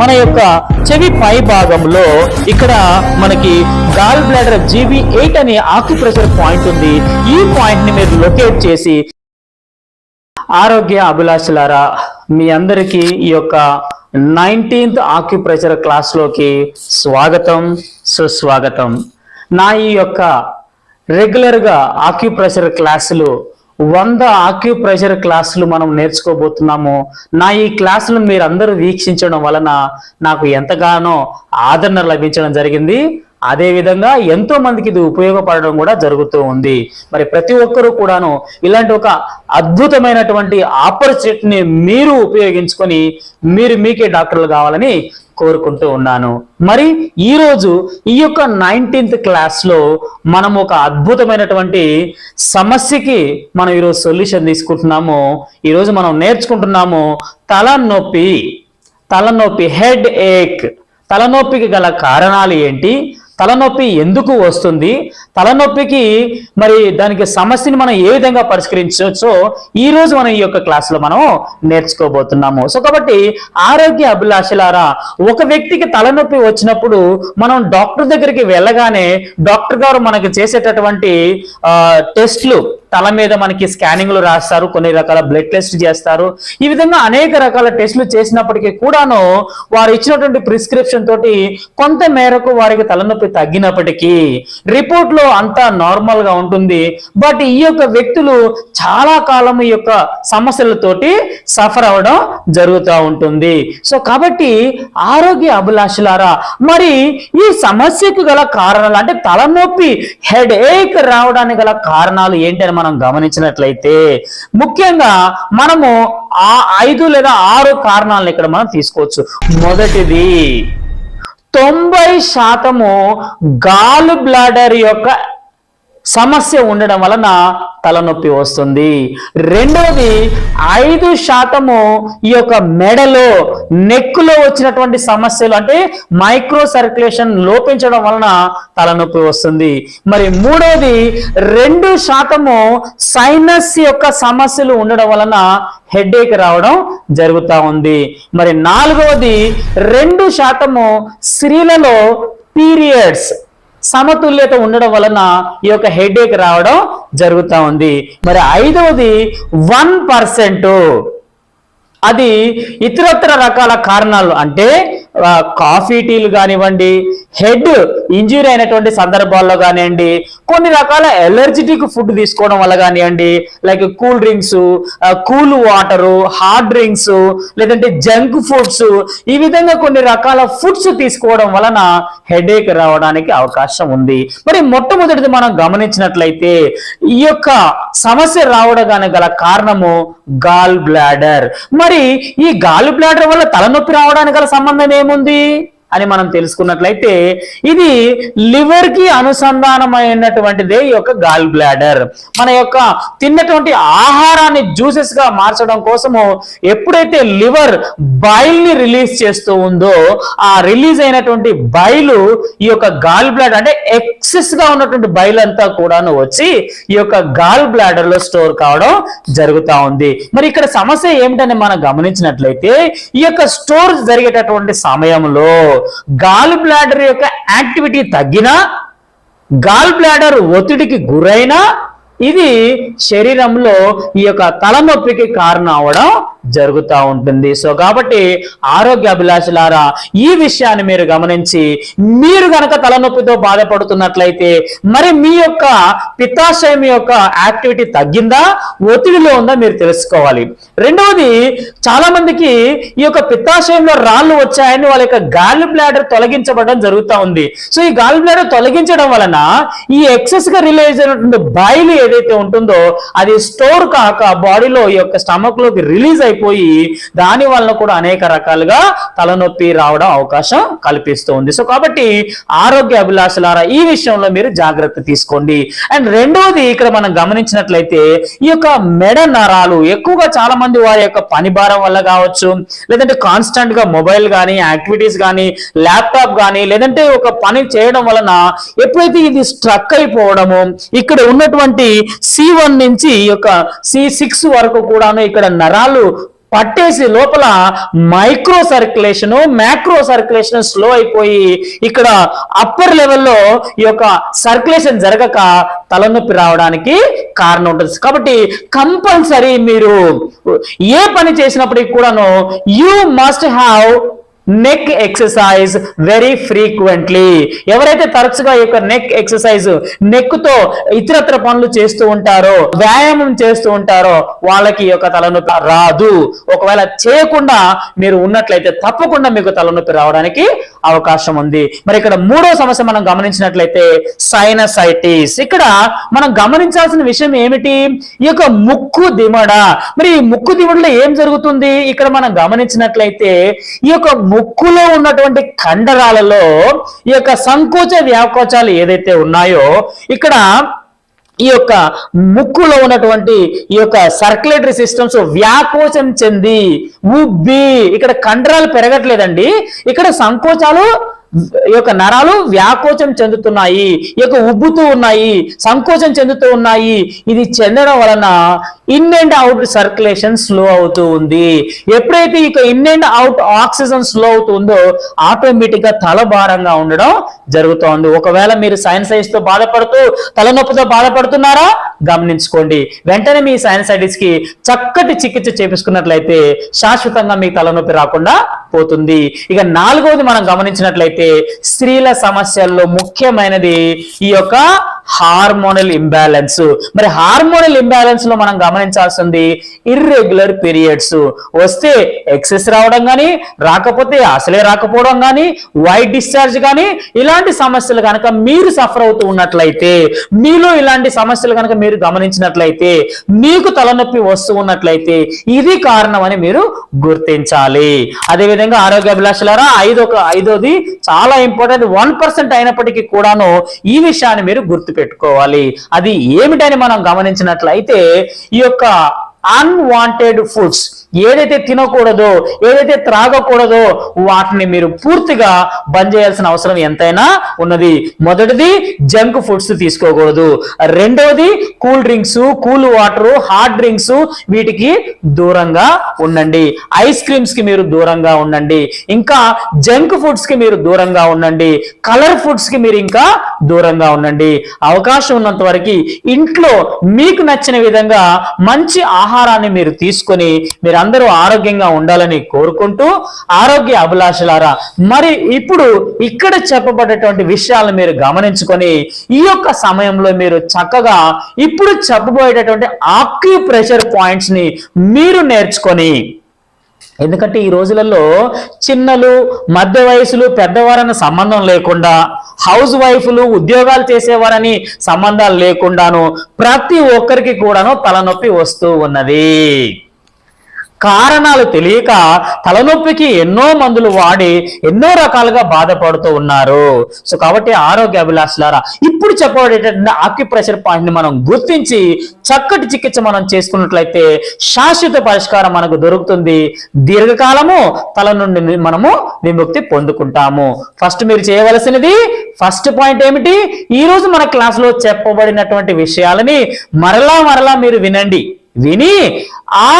మన యొక్క చెవి పై భాగంలో ఇక్కడ మనకి గాల్ బ్లాడర్ జీబీ ఎయిట్ అనే ఆక్యుప్రెషర్ పాయింట్ ఉంది. ఈ పాయింట్ని మీరు లొకేట్ చేసి ఆరోగ్య అభిలాషులారా మీ అందరికీ ఈ యొక్క నైన్టీన్త్ ఆక్యుప్రెషర్ క్లాస్లోకి స్వాగతం సుస్వాగతం. నా ఈ యొక్క రెగ్యులర్గా ఆక్యుప్రెషర్ క్లాసులు వంద ఆక్యుప్రెషర్ క్లాసులు మనం నేర్చుకోబోతున్నాము. నా ఈ క్లాసులు మీరు అందరూ వీక్షించడం వలన నాకు ఎంతగానో ఆదరణ లభించడం జరిగింది. అదేవిధంగా ఎంతో మందికి ఇది ఉపయోగపడడం కూడా జరుగుతూ ఉంది. మరి ప్రతి ఒక్కరూ కూడాను ఇలాంటి ఒక అద్భుతమైనటువంటి ఆపర్చునిటీని మీరు ఉపయోగించుకొని మీరు మీకే డాక్టర్లు కావాలని కోరుకుంటూ ఉన్నాను. మరి ఈరోజు ఈ యొక్క నైన్టీన్త్ క్లాస్లో మనం ఒక అద్భుతమైనటువంటి సమస్యకి మనం ఈరోజు సొల్యూషన్ తీసుకుంటున్నాము. ఈరోజు మనం నేర్చుకుంటున్నాము తలనొప్పి. తలనొప్పి హెడ్ ఏక్. తలనొప్పికి గల కారణాలు ఏంటి? తలనొప్పి ఎందుకు వస్తుంది? తలనొప్పికి మరి దానికి సమస్యని మనం ఏ విధంగా పరిష్కరించవచ్చో ఈ రోజు మనం ఈ యొక్క క్లాసులో మనం నేర్చుకోబోతున్నాము. సో కాబట్టి ఆరోగ్య అభిలాషలారా ఒక వ్యక్తికి తలనొప్పి వచ్చినప్పుడు మనం డాక్టర్ దగ్గరికి వెళ్ళగానే డాక్టర్ గారు మనకు చేసేటటువంటి టెస్ట్లు తల మీద మనకి స్కానింగ్లు రాస్తారు కొన్ని రకాల బ్లడ్ టెస్ట్ చేస్తారు. ఈ విధంగా అనేక రకాల టెస్టులు చేసినప్పటికీ కూడాను వారు ఇచ్చినటువంటి ప్రిస్క్రిప్షన్ తోటి కొంత మేరకు వారికి తలనొప్పి తగ్గినప్పటికీ రిపోర్ట్లో అంతా నార్మల్గా ఉంటుంది. బట్ ఈ యొక్క వ్యక్తులు చాలా కాలం ఈ యొక్క సమస్యలతోటి సఫర్ అవ్వడం జరుగుతూ ఉంటుంది. సో కాబట్టి ఆరోగ్య అభిలాషులారా మరి ఈ సమస్యకు గల కారణాలు అంటే తలనొప్పి హెడ్ ఏక్ రావడానికి గల కారణాలు ఏంటని మనం గమనించినట్లయితే ముఖ్యంగా మనము ఆ ఐదు లేదా ఆరు కారణాలను ఇక్కడ మనం తీసుకోవచ్చు. మొదటిది తొంభై శాతము గాల్ బ్లాడర్ యొక్క సమస్య ఉండడం వలన తలనొప్పి వస్తుంది. రెండవది ఐదు శాతము ఈ యొక్క మెడలో నెక్కులో వచ్చినటువంటి సమస్యలు అంటే మైక్రో సర్క్యులేషన్ లోపించడం వలన తలనొప్పి వస్తుంది. మరి మూడవది రెండు శాతము సైనస్ యొక్క సమస్యలు ఉండడం వలన హెడేక్ రావడం జరుగుతూ ఉంది. మరి నాలుగవది రెండు శాతము స్త్రీలలో పీరియడ్స్ సమతుల్యత ఉండడం వలన ఈ యొక్క హెడేక్ రావడం జరుగుతూ ఉంది. మరి ఐదవది వన్ పర్సెంట్ అది ఇతరత్ర రకాల కారణాలు. అంటే కాఫీ టీలు కానివ్వండి హెడ్ ఇంజురీ అయినటువంటి సందర్భాల్లో కానివ్వండి కొన్ని రకాల ఎలర్జెటిక్ ఫుడ్ తీసుకోవడం వల్ల కానివ్వండి like cool drinks cool water hard drinks లేదంటే జంక్ ఫుడ్స్ ఈ విధంగా కొన్ని రకాల ఫుడ్స్ తీసుకోవడం వలన హెడేక్ రావడానికి అవకాశం ఉంది. మరి మొట్టమొదటిది మనం గమనించినట్లయితే ఈ యొక్క సమస్య రావడానికి గల కారణము గాల్ బ్లాడర్. మరి ఈ గాల్ బ్లాడర్ వల్ల తలనొప్పి రావడానికి గల సంబంధం মন্দির। అని మనం తెలుసుకున్నట్లయితే ఇది లివర్కి అనుసంధానమైనటువంటిదే ఈ యొక్క గాల్ బ్లాడర్. మన యొక్క తిన్నటువంటి ఆహారాన్ని జ్యూసెస్గా మార్చడం కోసము ఎప్పుడైతే లివర్ బైల్ని రిలీజ్ చేస్తూ ఉందో ఆ రిలీజ్ అయినటువంటి బైలు ఈ యొక్క గాల్ బ్లాడర్ అంటే ఎక్సెస్గా ఉన్నటువంటి బైల్ అంతా కూడాను వచ్చి ఈ యొక్క గాల్ బ్లాడర్లో స్టోర్ కావడం జరుగుతూ ఉంది. మరి ఇక్కడ సమస్య ఏమిటని మనం గమనించినట్లయితే ఈ యొక్క స్టోర్ జరిగేటటువంటి సమయంలో గాల్ బ్లాడర్ యొక్క యాక్టివిటీ తగ్గినా గాల్ బ్లాడర్ ఒత్తిడికి గురైనా ఇది శరీరంలో ఈ యొక్క తలనొప్పికి కారణం అవడం జరుగుతూ ఉంటుంది. సో కాబట్టి ఆరోగ్య అభిలాషులారా ఈ విషయాన్ని మీరు గమనించి మీరు గనక తలనొప్పితో బాధపడుతున్నట్లయితే మరి మీ యొక్క పిత్తాశయం యొక్క యాక్టివిటీ తగ్గిందా? ఒత్తిడిలో ఉందా మీరు తెలుసుకోవాలి. రెండవది చాలా మందికి ఈ యొక్క పిత్తాశయంలో రాళ్ళు వచ్చాయని వాళ్ళ యొక్క గాలి బ్లాడర్ తొలగించబడడం జరుగుతూ ఉంది. సో ఈ గాలి బ్లాడర్ తొలగించడం వలన ఈ ఎక్సెస్గా రిలీజ్ అయినటువంటి బయలు ఏదైతే ఉంటుందో అది స్టోర్ కాక బాడీలో ఈ యొక్క స్టమక్లోకి రిలీజ్ అయిపోయి దాని వలన కూడా అనేక రకాలుగా తలనొప్పి రావడం అవకాశం కల్పిస్తూ ఉంది సో కాబట్టి ఆరోగ్య అభిలాషలారా ఈ విషయంలో మీరు జాగ్రత్త తీసుకోండి. అండ్ రెండవది ఇక్కడ మనం గమనించినట్లయితే ఈ యొక్క మెడ నరాలు ఎక్కువగా చాలా మంది వారి యొక్క పని భారం వల్ల కావచ్చు లేదంటే కాన్స్టెంట్గా మొబైల్ కానీ యాక్టివిటీస్ కానీ ల్యాప్టాప్ కానీ లేదంటే ఒక పని చేయడం వలన ఎప్పుడైతే ఇది స్ట్రక్ అయిపోవడము ఇక్కడ ఉన్నటువంటి సి వన్ నుంచి ఈ యొక్క సి సిక్స్ వరకు కూడాను ఇక్కడ నరాలు పట్టేసి లోపల micro circulation macro circulation slow అయిపోయి ఇక్కడ అప్పర్ లెవెల్లో ఈ యొక్క సర్క్యులేషన్ జరగక తలనొప్పి రావడానికి కారణం ఉంటుంది. కాబట్టి కంపల్సరీ మీరు ఏ పని చేసినప్పటికి కూడాను you must have neck exercise very frequently ఎవరైతే తరచుగా ఈ యొక్క నెక్ ఎక్సర్సైజ్ నెక్తో ఇతరత్ర పనులు చేస్తూ ఉంటారో వ్యాయామం చేస్తూ ఉంటారో వాళ్ళకి ఈ యొక్క తలనొప్పి రాదు. ఒకవేళ చేయకుండా మీరు ఉన్నట్లయితే తప్పకుండా మీకు తలనొప్పి రావడానికి అవకాశం ఉంది. మరి ఇక్కడ మూడో సమస్య మనం గమనించినట్లయితే సైనసైటిస్ ఇక్కడ మనం గమనించాల్సిన విషయం ఏమిటి? ఈ యొక్క ముక్కు దిమడ. మరి ఈ ముక్కు దిమడలో ఏం జరుగుతుంది? ఇక్కడ మనం గమనించినట్లయితే ఈ యొక్క ముక్కులో ఉన్నటువంటి కండరాలలో ఈ యొక్క సంకోచ వ్యాకోచాలు ఏదైతే ఉన్నాయో ఇక్కడ ఈ యొక్క ముక్కులో ఉన్నటువంటి ఈ యొక్క సర్క్యులేటరీ సిస్టమ్స్ వ్యాకోచం చెంది ఉబ్బి ఇక్కడ కండరాలు పెరగట్లేదండి. ఇక్కడ సంకోచాలు యొక్క నరాలు వ్యాకోచం చెందుతున్నాయి ఈ యొక్క ఉబ్బుతూ ఉన్నాయి సంకోచం చెందుతూ ఉన్నాయి. ఇది చెందడం వలన in and out circulation slow అవుతూ ఉంది. ఎప్పుడైతే ఇక in and out oxygen slow అవుతుందో ఆటోమేటిక్గా తల భారంగా ఉండడం జరుగుతోంది. ఒకవేళ మీరు సైనసైటిస్తో బాధపడుతూ తలనొప్పితో బాధపడుతున్నారా? గమనించుకోండి. వెంటనే మీ సైనసైటిస్కి చక్కటి చికిత్స చేపించుకున్నట్లయితే శాశ్వతంగా మీ తలనొప్పి రాకుండా పోతుంది. ఇక నాలుగవది మనం గమనించినట్లయితే స్త్రీల సమస్యల్లో ముఖ్యమైనది ఈ యొక్క హార్మోనల్ ఇంబ్యాలెన్స్. మరి హార్మోనల్ ఇంబ్యాలెన్స్లో మనం గమనించాల్సింది ఇర్రెగ్యులర్ పీరియడ్స్ వస్తే ఎక్సెస్ రావడం కానీ రాకపోతే అసలే రాకపోవడం కానీ వైట్ డిశ్చార్జ్ కానీ ఇలాంటి సమస్యలు కనుక మీరు సఫర్ అవుతూ ఉన్నట్లయితే మీలో ఇలాంటి సమస్యలు కనుక మీరు గమనించినట్లయితే మీకు తలనొప్పి వస్తూ ఉన్నట్లయితే ఇది కారణం అని మీరు గుర్తించాలి. అదేవిధంగా ఆరోగ్య అభిలాషలారా ఐదో ఐదోది చాలా ఇంపార్టెంట్ వన్ పర్సెంట్ అయినప్పటికీ కూడాను ఈ విషయాన్ని మీరు గుర్తు పెట్టుకోవాలి అది ఏమిటని మనం గమనించినట్లయితే ఈ యొక్క అన్వాంటెడ్ ఫుడ్స్ ఏదైతే తినకూడదో ఏదైతే త్రాగకూడదో వాటిని మీరు పూర్తిగా బంద్ చేయాల్సిన అవసరం ఎంతైనా ఉన్నది. మొదటిది జంక్ ఫుడ్స్ తీసుకోకూడదు. రెండవది cool drinks cool water hot drinks వీటికి దూరంగా ఉండండి. ఐస్ క్రీమ్స్కి మీరు దూరంగా ఉండండి. ఇంకా జంక్ ఫుడ్స్కి మీరు దూరంగా ఉండండి. కలర్ ఫుడ్స్కి మీరు ఇంకా దూరంగా ఉండండి. అవకాశం ఉన్నంత వరకు ఇంట్లో మీకు నచ్చిన విధంగా మంచి ఆహారాన్ని మీరు తీసుకొని మీరు అందరూ ఆరోగ్యంగా ఉండాలని కోరుకుంటూ ఆరోగ్య అభిలాషలారా మరి ఇప్పుడు ఇక్కడ చెప్పబడేటువంటి విషయాలను మీరు గమనించుకొని ఈ యొక్క సమయంలో మీరు చక్కగా ఇప్పుడు చెప్పబోయేటటువంటి ఆక్యూ ప్రెషర్ పాయింట్స్ని మీరు నేర్చుకొని ఎందుకంటే ఈ రోజులలో చిన్నలు మధ్య వయసులు పెద్దవారని సంబంధం లేకుండా హౌస్ వైఫ్లు ఉద్యోగాలు చేసేవారని సంబంధాలు లేకుండాను ప్రతి ఒక్కరికి కూడాను తలనొప్పి వస్తూ ఉన్నది. కారణాలు తెలియక తలనొప్పికి ఎన్నో మందులు వాడి ఎన్నో రకాలుగా బాధపడుతూ ఉన్నారు. సో కాబట్టి ఆరోగ్య అభిలాషులారా ఇప్పుడు చెప్పబడేటటువంటి ఆక్యుప్రెషర్ పాయింట్ని మనం గుర్తించి చక్కటి చికిత్స మనం చేసుకున్నట్లయితే శాశ్వత పరిష్కారం మనకు దొరుకుతుంది. దీర్ఘకాలము తల నుండి మనము విముక్తి పొందుకుంటాము. ఫస్ట్ మీరు చేయవలసినది ఫస్ట్ పాయింట్ ఏమిటి? ఈరోజు మన క్లాస్లో చెప్పబడినటువంటి విషయాలని మరలా మరలా మీరు వినండి. విని ఆ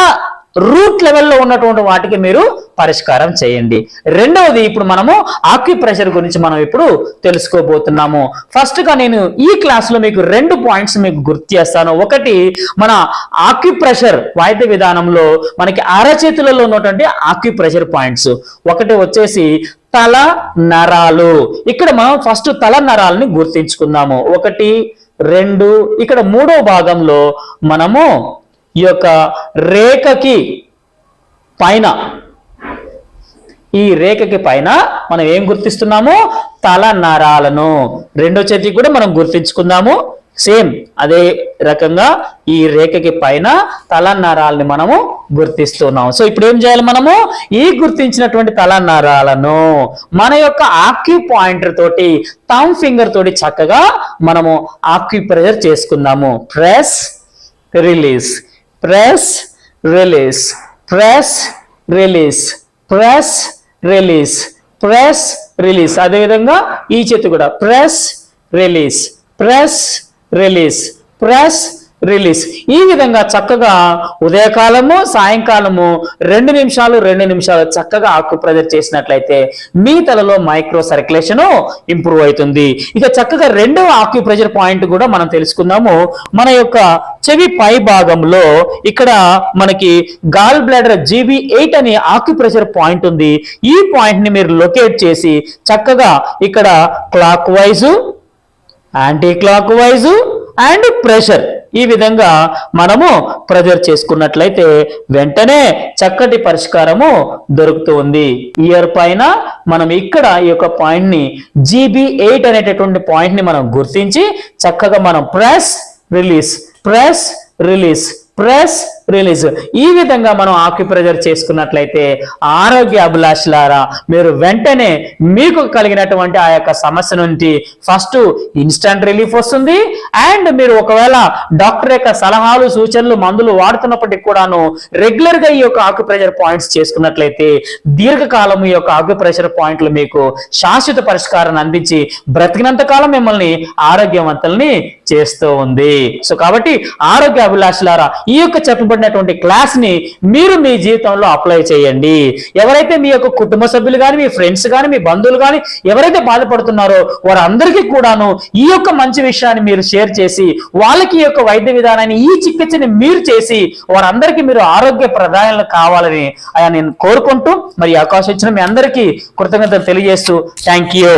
రూట్ లెవెల్లో ఉన్నటువంటి వాటికి మీరు పరిష్కారం చేయండి. రెండవది ఇప్పుడు మనము ఆక్యుప్రెషర్ గురించి మనం ఇప్పుడు తెలుసుకోబోతున్నాము. ఫస్ట్గా నేను ఈ క్లాస్లో మీకు రెండు పాయింట్స్ మీకు గుర్తు చేస్తాను. ఒకటి మన ఆక్యుప్రెషర్ వాయిద్య విధానంలో మనకి అరచేతులలో ఉన్నటువంటి ఆక్యుప్రెషర్ పాయింట్స్ ఒకటి వచ్చేసి తల నరాలు. ఇక్కడ మనం ఫస్ట్ తల నరాలని గుర్తించుకుందాము. ఒకటి రెండు ఇక్కడ మూడో భాగంలో మనము ఈ యొక్క రేఖకి పైన. ఈ రేఖకి పైన మనం ఏం గుర్తిస్తున్నాము? తల నరాలను. రెండో చేతికి కూడా మనం గుర్తించుకుందాము. సేమ్ అదే రకంగా ఈ రేఖకి పైన తల నరాలని మనము గుర్తిస్తున్నాం సో ఇప్పుడు ఏం చేయాలి మనము? ఈ గుర్తించినటువంటి తల నరాలను మన యొక్క ఆక్యూ పాయింటర్ తోటి థమ్ ఫింగర్ తోటి చక్కగా మనము ఆక్యూ ప్రెజర్ చేసుకుందాము. Press release. Press release press release press release press release. అదేవిధంగా ఈ చేతి కూడా press release press release press release. ఈ విధంగా చక్కగా ఉదయకాలము సాయంకాలము రెండు నిమిషాలు రెండు నిమిషాలు చక్కగా ఆకుప్రెజర్ చేసినట్లయితే మీ తలలో మైక్రో సర్క్యులేషన్ ఇంప్రూవ్ అవుతుంది. ఇక చక్కగా రెండవ ఆక్యుప్రెజర్ పాయింట్ కూడా మనం తెలుసుకుందాము. మన యొక్క చెవి పై భాగంలో ఇక్కడ మనకి గాల్ బ్లాడర్ జీబీ ఎయిట్ అనే ఆక్యుప్రెషర్ పాయింట్ ఉంది. ఈ పాయింట్ని మీరు లొకేట్ చేసి చక్కగా ఇక్కడ clockwise anti clockwise and pressure. ఈ విధంగా మనము ప్రెజర్ చేసుకున్నట్లయితే వెంటనే చక్కటి పరిష్కారము దొరుకుతూ ఉంది. ఇయర్ పైన మనం ఇక్కడ ఈ యొక్క పాయింట్ని జీబీ ఎయిట్ అనేటటువంటి పాయింట్ని మనం గుర్తించి చక్కగా మనం press release press release press release. ఈ విధంగా మనం ఆక్యుప్రెజర్ చేసుకున్నట్లయితే ఆరోగ్య అభిలాషులారా మీరు వెంటనే మీకు కలిగినటువంటి ఆ యొక్క సమస్య నుండి ఫస్ట్ ఇన్స్టంట్ రిలీఫ్ వస్తుంది. అండ్ మీరు ఒకవేళ డాక్టర్ యొక్క సలహాలు సూచనలు మందులు వాడుతున్నప్పటికీ కూడాను రెగ్యులర్గా ఈ యొక్క ఆక్యుప్రెషర్ పాయింట్స్ చేసుకున్నట్లయితే దీర్ఘకాలం ఈ యొక్క ఆక్యుప్రెషర్ పాయింట్లు మీకు శాశ్వత పరిష్కారాన్ని అందించి బ్రతికినంత కాలం మిమ్మల్ని ఆరోగ్యవంతుల్ని చేస్తూ ఉంది. సో కాబట్టి ఆరోగ్య అభిలాషులారా ఈ యొక్క చెప్పబడి క్లాస్ని మీరు మీ జీవితంలో అప్లై చేయండి. ఎవరైతే మీ యొక్క కుటుంబ సభ్యులు కానీ మీ ఫ్రెండ్స్ కానీ మీ బంధువులు కానీ ఎవరైతే బాధపడుతున్నారో వారందరికీ కూడాను ఈ యొక్క మంచి విషయాన్ని మీరు షేర్ చేసి వాళ్ళకి ఈ యొక్క వైద్య విధానాన్ని ఈ చికిత్సని మీరు చేసి వారందరికీ మీరు ఆరోగ్య ప్రధానాలు కావాలని ఆయన నేను కోరుకుంటూ మరి అవకాశం ఇచ్చిన మీ అందరికీ కృతజ్ఞతలు తెలియజేస్తూ థ్యాంక్ యూ